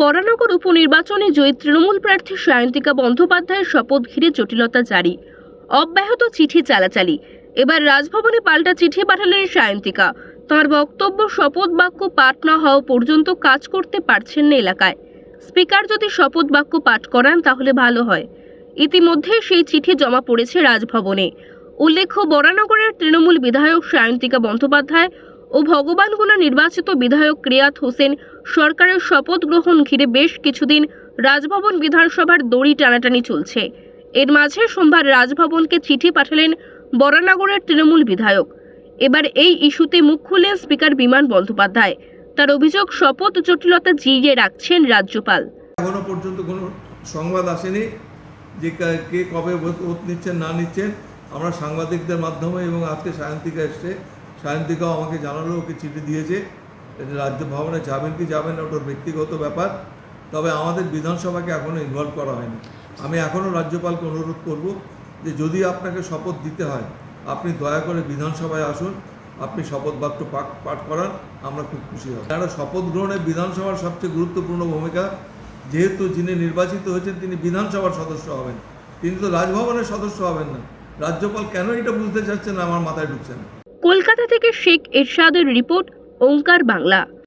বরানগর উপনির্বাচনে জয়ী তৃণমূল প্রার্থী সায়ন্তিকা বন্দ্যোপাধ্যায়ের শপথ ঘিরে জটিলতা জারি। অব্যাহত চিঠি চালাচালি। এবার রাজভবনে পাল্টা চিঠি পাঠালেন সায়ন্তিকা। তাঁর বক্তব্য, শপথ বাক্য পাঠ না হওয়া পর্যন্ত কাজ করতে পারছেন না এলাকায়। স্পিকার যদি শপথ বাক্য পাঠ করান, তাহলে ভালো হয়। ইতিমধ্যে সেই চিঠি জমা পড়েছে রাজভবনে। উল্লেখ্য, বরানগরের তৃণমূল বিধায়ক সায়ন্তিকা বন্দ্যোপাধ্যায় ও ভগবানগোলা নির্বাচিত বিধায়ক ক্রিয়াত হোসেন সরকারের শপথ গ্রহণ ঘিরে বেশ কিছুদিন রাজভবন বিধানসভার দড়ি টানাটানি চলছে। এর মাঝে সোমবার রাজভবনকে চিঠি পাঠালেন বরানগরের তৃণমূল বিধায়ক। এবার এই ইস্যুতে মুখ খুললেন স্পিকার বিমান বন্দ্যোপাধ্যায়। তার অভিযোগ, শপথ জটিলতা জিইয়ে রাখছেন রাজ্যপাল। এখনও পর্যন্ত কোনো সংবাদ আসেনি যে কে কবে ভোট নিচ্ছেন, না নিচ্ছেন। আমরা সাংবাদিকদের মাধ্যমে এবং আজকে সায়ন্তিকা এসছে। সায়ন্তিকাও আমাকে জানালো, ওকে চিঠি দিয়েছে। রাজ্য ভবনে যাবেন কি যাবেন না, ওটার ব্যক্তিগত ব্যাপার। তবে আমাদের বিধানসভাকে এখনও ইনভলভ করা হয়নি। আমি এখনও রাজ্যপালকে অনুরোধ করব যে যদি আপনাকে শপথ দিতে হয়, আপনি দয়া করে বিধানসভায় আসুন, আপনি শপথ বাক্য পাঠ পাঠ করান, আমরা খুব খুশি হব। কেন শপথ গ্রহণে বিধানসভার সবচেয়ে গুরুত্বপূর্ণ ভূমিকা, যেহেতু যিনি নির্বাচিত হয়েছেন, তিনি বিধানসভার সদস্য হবেন। তিনি তো রাজভবনের সদস্য হবেন না। রাজ্যপাল কেন এটা বুঝতে চাচ্ছেন আমার মাথায় ঢুকছে না। কলকাতা থেকে শেখ এরশাদের রিপোর্ট ওঙ্কার বাংলা।